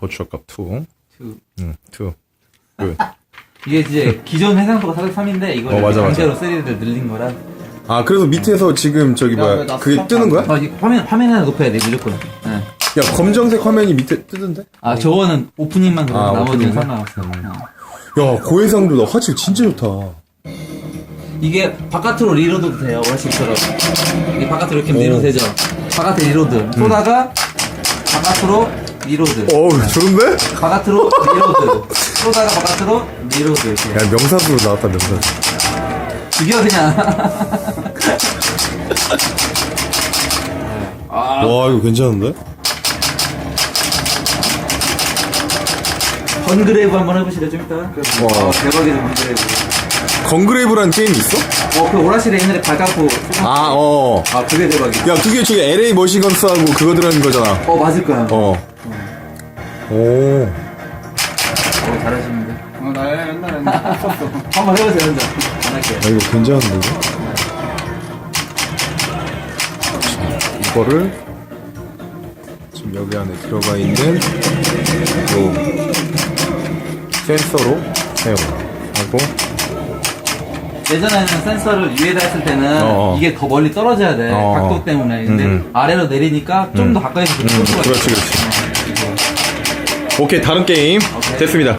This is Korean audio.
버추어컵 2. 그, 음, 2. 굿. 이게 이제 기존 해상도가 403인데 이걸 어, 맞아, 강제로 3D를 늘린 거라. 아, 그래서 밑에서 지금 저기 야, 왜 뭐야, 나 그게 스탑 뜨는 거야? 어, 이 화면 화면을 높여야 돼 무조건. 네. 야, 검정색 화면이 밑에 뜨던데? 아 저거는 오프닝만 그래. 아, 나머지는 오프닝만? 상관없어. 어. 야, 고해상도다. 화질 진짜 좋다. 이게 바깥으로 리로드도 돼요 원래식처럼. 이게 바깥으로 이렇게 오. 리로드 되죠. 바깥에 리로드. 쏘다가 바깥으로 리로드. 어우, 좋은데? 바깥으로 리로드. 쏘다가 바깥으로 리로드 이렇게. 야, 명사수로 나왔다, 명사수. 죽여 그냥. 아, 와, 이거 괜찮은데? 번그레이브 한번 해보시죠 좀 이따. 와. 어, 대박이다 번그레이브. 건그레이브라는 게임이 있어? 어, 그 오라실에 옛날에 발갖고. 아, 어. 아, 그게 대박이야. 야, 그게 저기 LA 머시건스하고 그거 들어가는 거잖아. 어, 맞을 거야. 어, 어. 오. 잘하시는데. 어, 나 옛날에. 한번 해보세요, 혼자. 안 할게요. 야, 이거 괜찮은데, 이거? 자, 이거를 지금 여기 안에 들어가 있는 요 센서로 사용하고 예전에는 센서를 위에다 했을 때는 어, 어. 이게 더 멀리 떨어져야 돼. 어, 어. 각도 때문에. 근데 음, 음. 아래로 내리니까 좀 더 가까이서 볼 수가 그렇지, 있어. 그렇지. 어, 이거. 오케이, 다른 게임. 됐습니다.